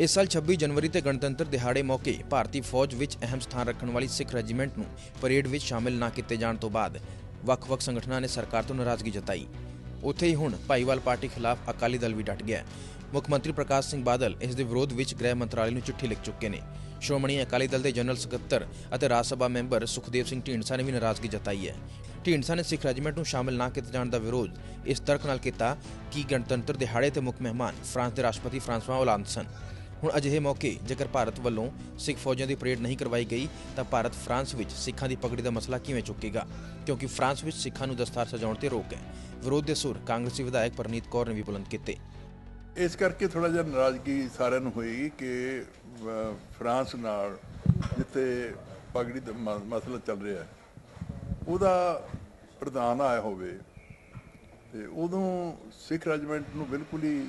ਇਸ ਸਾਲ 26 ਜਨਵਰੀ ਤੇ ਗਣਤੰਤਰ ਦਿਹਾੜੇ ਮੌਕੇ ਭਾਰਤੀ ਫੌਜ ਵਿੱਚ ਅਹਿਮ ਸਥਾਨ ਰੱਖਣ ਵਾਲੀ ਸਿੱਖ ਰੈਜੀਮੈਂਟ ਨੂੰ ਪਰੇਡ ਵਿੱਚ ਸ਼ਾਮਿਲ ਨਾ ਕੀਤੇ ਜਾਣ ਤੋਂ ਬਾਅਦ ਵੱਖ-ਵੱਖ ਸੰਗਠਨਾਂ ਨੇ ਸਰਕਾਰ ਤੋਂ ਨਾਰਾਜ਼ਗੀ ਜਤਾਈ। ਉੱਥੇ ਹੀ ਹੁਣ ਭਾਈਵਾਲ ਪਾਰਟੀ ਖਿਲਾਫ ਅਕਾਲੀ ਦਲ ਵੀ ਡਟ ਗਿਆ। ਮੁੱਖ ਮੰਤਰੀ ਪ੍ਰਕਾਸ਼ ਸਿੰਘ ਬਾਦਲ ਇਸ ਦੇ ਵਿਰੋਧ ਵਿੱਚ ਗ੍ਰਹਿ ਮੰਤਰਾਲੇ ਨੂੰ ਚਿੱਠੀ ਲਿਖ ਚੁੱਕੇ ਨੇ। ਸ਼੍ਰੋਮਣੀ ਅਕਾਲੀ ਦਲ ਦੇ ਜਨਰਲ ਸਕੱਤਰ ਅਤੇ ਰਾਜ ਸਭਾ ਮੈਂਬਰ ਸੁਖਦੇਵ ਸਿੰਘ ਢੀਂਡਸਾ ਨੇ ਵੀ ਨਾਰਾਜ਼ਗੀ ਜਤਾਈ ਹੈ। ਢੀਂਡਸਾ ਨੇ ਸਿੱਖ ਰੈਜੀਮੈਂਟ ਨੂੰ ਸ਼ਾਮਿਲ ਨਾ ਕੀਤੇ ਜਾਣ ਦਾ ਵਿਰੋਧ ਇਸ ਤਰਕ ਨਾਲ ਕੀਤਾ ਕਿ ਗਣਤੰਤਰ ਦਿਹਾੜੇ ਤੇ ਮੁੱਖ ਮਹਿਮਾਨ ਫਰਾਂਸ ਦੇ ਰਾਸ਼ਟਰਪਤੀ ਫਰਾਂਸਵਾ ਹੋਲਾਂਦ ਸਨ। ਹੁਣ ਅਜਿਹੇ ਮੌਕੇ ਜੇਕਰ ਭਾਰਤ ਵੱਲੋਂ ਸਿੱਖ ਫੌਜਾਂ ਦੀ ਪਰੇਡ ਨਹੀਂ ਕਰਵਾਈ ਗਈ, ਤਾਂ ਭਾਰਤ ਫਰਾਂਸ ਵਿੱਚ ਸਿੱਖਾਂ ਦੀ ਪਗੜੀ ਦਾ ਮਸਲਾ ਕਿਵੇਂ ਚੁੱਕੇਗਾ? ਕਿਉਂਕਿ ਫਰਾਂਸ ਵਿੱਚ ਸਿੱਖਾਂ ਨੂੰ ਦਸਤਾਰ ਸਜਾਉਣ ਤੇ ਰੋਕ ਹੈ। ਵਿਰੋਧ ਦੇ ਸੁਰ ਕਾਂਗਰਸੀ ਵਿਧਾਇਕ ਪਰਨੀਤ ਕੌਰ ਨੇ ਵੀ ਬੁਲੰਦ ਕੀਤੇ। ਇਸ ਕਰਕੇ ਥੋੜਾ ਜਿਹਾ ਨਾਰਾਜ਼ਗੀ ਸਾਰਿਆਂ ਨੂੰ ਹੋਏਗੀ ਕਿ ਫਰਾਂਸ ਨਾਲ ਜਿੱਥੇ ਪਗੜੀ ਦਾ ਮਸਲਾ ਚੱਲ ਰਿਹਾ ਹੈ, ਉਹਦਾ ਪ੍ਰਧਾਨ ਆਇਆ ਹੋਵੇ ਤੇ ਉਦੋਂ ਸਿੱਖ ਰੈਜੀਮੈਂਟ ਨੂੰ ਬਿਲਕੁਲ ਹੀ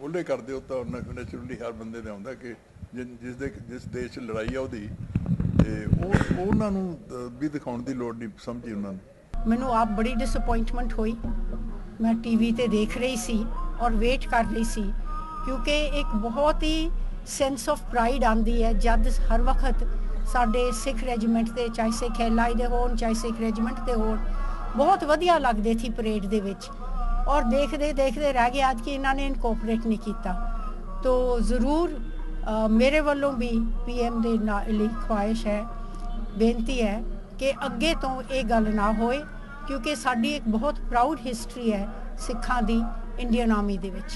ਉਹਲੇ ਕਰ ਦਿਓ ਤਾਂ ਨੈਚੁਰਲੀ ਹਰ ਬੰਦੇ ਦੇ ਆਉਂਦਾ ਕਿ ਜਿਸ ਦੇ ਜਿਸ ਦੇਸ਼ 'ਚ ਲੜਾਈ ਆ ਉਹਦੀ, ਤੇ ਉਹ ਉਹਨਾਂ ਨੂੰ ਵੀ ਦਿਖਾਉਣ ਦੀ ਲੋੜ ਨਹੀਂ ਸਮਝੀ ਉਹਨਾਂ ਨੂੰ। ਮੈਨੂੰ ਆਪ ਬੜੀ ਡਿਸਪਾਇੰਟਮੈਂਟ ਹੋਈ। ਮੈਂ ਟੀਵੀ ਤੇ ਦੇਖ ਰਹੀ ਸੀ ਔਰ ਵੇਟ ਕਰ ਰਹੀ ਸੀ, ਕਿਉਂਕਿ ਇੱਕ ਬਹੁਤ ਹੀ ਸੈਂਸ ਆਫ ਪ੍ਰਾਈਡ ਆਂਦੀ ਹੈ, ਜਦ ਹਰ ਵਕਤ ਸਾਡੇ ਸਿੱਖ ਰੈਜੀਮੈਂਟ ਦੇ ਚਾਹੇ ਸਿੱਖ ਐਲਾਈ ਦੇ ਹੋਣ, ਚਾਹੇ ਸਿੱਖ ਰੈਜੀਮੈਂਟ ਦੇ ਹੋਣ, ਬਹੁਤ ਵਧੀਆ ਲੱਗਦੇ ਸੀ ਪਰੇਡ ਦੇ ਵਿੱਚ। ਔਰ ਦੇਖਦੇ ਦੇਖਦੇ ਰਹਿ ਗਏ। ਅੱਜ ਕਿ ਇਹਨਾਂ ਨੇ ਇਨਕੋਪਰੇਟ ਨਹੀਂ ਕੀਤਾ। ਤੋ ਜ਼ਰੂਰ ਮੇਰੇ ਵੱਲੋਂ ਵੀ ਪੀਐਮ ਦੇ ਨਾਲ ਲਈ ਖੁਆਇਸ਼ ਹੈ, ਬੇਨਤੀ ਹੈ ਕਿ ਅੱਗੇ ਤੋਂ ਇਹ ਗੱਲ ਨਾ ਹੋਏ, ਕਿਉਂਕਿ ਸਾਡੀ ਇੱਕ ਬਹੁਤ ਪ੍ਰਾਊਡ ਹਿਸਟਰੀ ਹੈ ਸਿੱਖਾਂ ਦੀ ਇੰਡੀਅਨ ਆਰਮੀ ਦੇ ਵਿੱਚ।